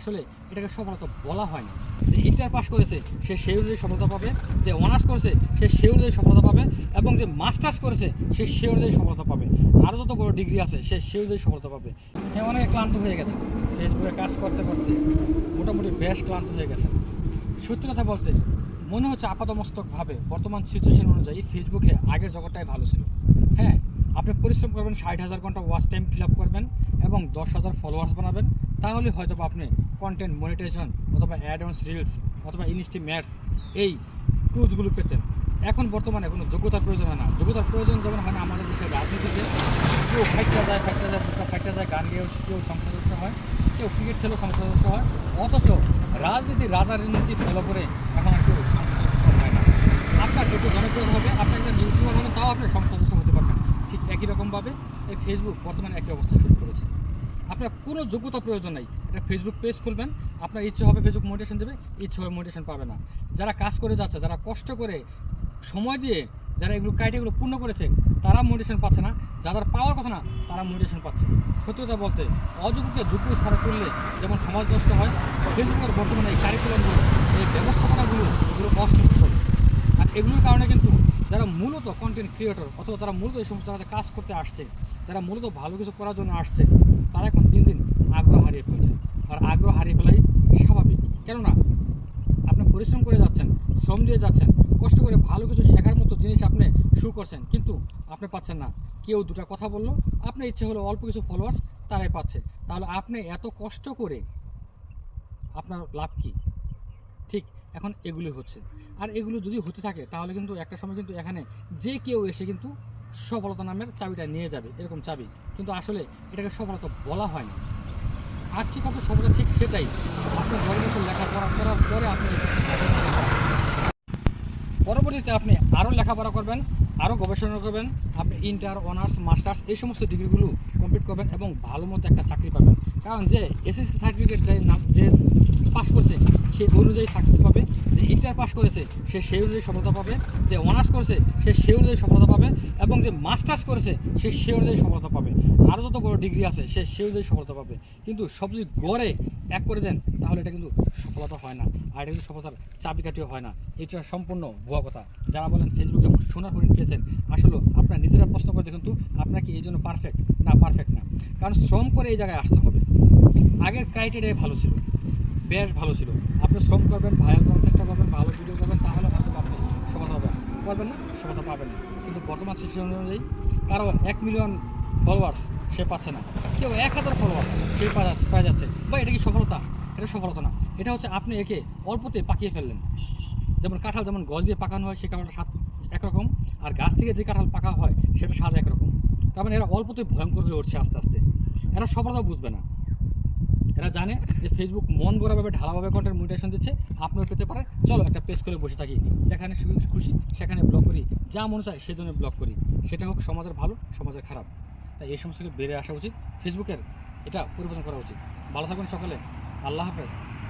আসলে এটাকে সফলতা বলা হয় না। যে ইন্টার পাস করেছে, সে সেই অনুযায়ী সফলতা পাবে, যে অনার্স করেছে, সে সেই অনুযায়ী সফলতা পাবে, এবং যে মাস্টার্স করেছে, সে সেই অনুযায়ী সফলতা পাবে। আরও যত বড় ডিগ্রি আছে, সে সেই অনুযায়ী সফলতা পাবে। সে অনেক ক্লান্ত হয়ে গেছে। ফেসবুকে কাজ করতে করতে মোটামুটি বেশ ক্লান্ত হয়ে গেছে। সত্যি কথা বলতে, মনে হচ্ছে আপাতমস্তকভাবে বর্তমান সিচুয়েশন অনুযায়ী ফেসবুকে আগের জগৎটাই ভালো ছিল। হ্যাঁ আপনি পরিশ্রম করবেন, ষাট হাজার ঘণ্টা ওয়াচ টাইম ফিল আপ করবেন, এবং দশ হাজার ফলোয়ার্স বানাবেন। তাহলে হয়তো আপনি কন্টেন্ট মনিটাইজেশন অথবা অ্যাড অনস রিলস অথবা ইনস্টি ম্যাটস এই টুলসগুলো পেতেন। এখন বর্তমানে কোনো যোগ্যতার প্রয়োজন হয় না। যোগ্যতার প্রয়োজন যেমন হয় না, আমাদের দেশের রাজনীতিতে কেউ ফাইটটা যায় ফাইটটা যায় বুকা ফাইটটা যায়, গান গেয়েও কেউ সংসদ হয়, কেউ ক্রিকেট খেলেও সংসদ হয়, অথচ রাজনীতি, রাজা রাজনীতি ফলো করে এখন আর কেউ সংসদ হয় না। আপনার যত জনপ্রিয় হবে, আপনি একটা ইউটিউবার হবেন, তাও আপনি সংসদ হতে পারবেন ঠিক একই রকমভাবে এই ফেসবুক বর্তমানে একই অবস্থা শুরু করেছে। আপনার কোনো যোগ্যতা প্রয়োজন নাই। এটা ফেসবুক পেজ খুলবেন, আপনার ইচ্ছে হবে ফেসবুক মোটিভেশন দেবে, ইচ্ছে হবে মোটিভেশন পাবে না। যারা কাজ করে যাচ্ছে, যারা কষ্ট করে সময় দিয়ে যারা এগুলো ক্রাইটেরিয়াগুলো পূর্ণ করেছে, তারা মোটিভেশন পাচ্ছে না। যাদের পাওয়ার কথা না, তারা মোটিভেশন পাচ্ছে। সত্যি কথা বলতে অযোগ্যকে যোগ্য স্থানে তুললে যেমন সমাজ নষ্ট হয় ফেসবুকের বর্তমানে এই কারিকুলামগুলো এই ব্যবস্থাপনাগুলো এগুলো অসুস্থ আর এগুলোর কারণে কিন্তু যারা মূলত কন্টেন্ট ক্রিয়েটর অথবা তারা মূলত এই সমস্ত জায়গাতে কাজ করতে আসছে, যারা মূলত ভালো কিছু করার জন্য আসছে, তারা এখন দিন দিন আগ্রহ হারিয়ে ফেলছে। আর আগ্রহ হারিয়ে ফেলাই স্বাভাবিক। কেননা আপনি পরিশ্রম করে যাচ্ছেন, শ্রম দিয়ে যাচ্ছেন, কষ্ট করে ভালো কিছু শেখার মতো জিনিস আপনি শুরু করছেন, কিন্তু আপনি পাচ্ছেন না। কেউ দুটা কথা বলল, আপনার ইচ্ছে হলো অল্প কিছু ফলোয়ার্স তারাই পাচ্ছে। তাহলে আপনি এত কষ্ট করে আপনার লাভ কী? ঠিক, এখন এগুলি হচ্ছে। আর এগুলো যদি হতে থাকে, তাহলে কিন্তু একটা সময় কিন্তু এখানে যে কেউ এসে কিন্তু সফলতা নামের চাবিটা নিয়ে যাবে, এরকম চাবি। কিন্তু আসলে এটাকে সফলতা বলা হয় না। আর্থিক অর্থ সফলতা ঠিক সেটাই। আপনি দশ বছর লেখাপড়া করার পরে আপনি। পরবর্তীতে আপনি আরও লেখাপড়া করবেন, আরও গবেষণা করবেন, আপনি ইন্টার, অনার্স, মাস্টার্স এই সমস্ত ডিগ্রিগুলো কমপ্লিট করবেন এবং ভালো মতো একটা চাকরি পাবেন। কারণ যে এসএসসি সার্টিফিকেট যে নাম, যে পাস করছে সেই অনুযায়ী সাকসেস পাবে। যে ইন্টার পাস করেছে, সে সেই অনুযায়ী সফলতা পাবে। যে অনার্স করেছে, সে সেই অনুযায়ী সফলতা পাবে। এবং যে মাস্টার্স করেছে, সে সেই অনুযায়ী সফলতা পাবে। আরও যত বড় ডিগ্রি আছে, সে সেই অনুযায়ী সফলতা পাবে। কিন্তু সব যদি গড়ে এক করে দেন, তাহলে এটা কিন্তু সফলতা হয় না। আর এটা কিন্তু সফলতার চাবিকাঠিও হয় না। এটা সম্পূর্ণ ভুয়া কথা। যারা বলেন ফেসবুকে সোনার হরিণ পেয়েছেন আসলে আপনার নিজেরা প্রশ্ন করে দেখুন তো, আপনার কি এই জন্য পারফেক্ট না পারফেক্ট না। কারণ শ্রম করে এই জায়গায় আসতে হবে। আগের ক্রাইটেরিয়া ভালো ছিল। বেশ ভালো ছিল। আপনি শ্রম করবেন ভাইরাল করার চেষ্টা করবেন, ভালো ভিডিও করবেন, তাহলে হয়তো আপনি সফলতা পাবেন। করবেন না, সফলতা পাবেন না। কিন্তু বর্তমান সিচুয়েশন অনুযায়ী কারও এক মিলিয়ন ফলোয়ার্স, সে পাচ্ছে না। কেউ এক হাজার ফলোয়ার্স, সে পাওয়া যাচ্ছে। বা এটা কি সফলতা? এটা সফলতা না। এটা হচ্ছে আপনি একে অল্পতে পাকিয়ে ফেললেন। যেমন কাঁঠাল যেমন গছ দিয়ে পাকানো হয়, সে কাঁঠালটা স্বাদ একরকম। আর গাছ থেকে যে কাঁঠাল পাকা হয়, সেটা স্বাদ একরকম। তার মানে এরা অল্পতে ভয়ঙ্কর হয়ে উঠছে আস্তে আস্তে। এরা সফলতা বুঝবে না। এরা জানে যে ফেসবুক মন গড়াভাবে ঢালাভাবে কন্টেন্ট মোটিভেশন দিচ্ছে। আপনিও পেতে পারেন। চলো একটা পেজ করে বসে থাকি। যেখানে খুশি, সেখানে ব্লগ করি। যা মনে চায়, সেজন্য ব্লগ করি। সেটা হোক সমাজের ভালো, সমাজের খারাপ। তাই এই সমস্ত বেড়ে আসা উচিত। ফেসবুকের এটা পরিবর্তন করা উচিত। ভালো থাকবেন সকলে। আল্লাহ হাফেজ।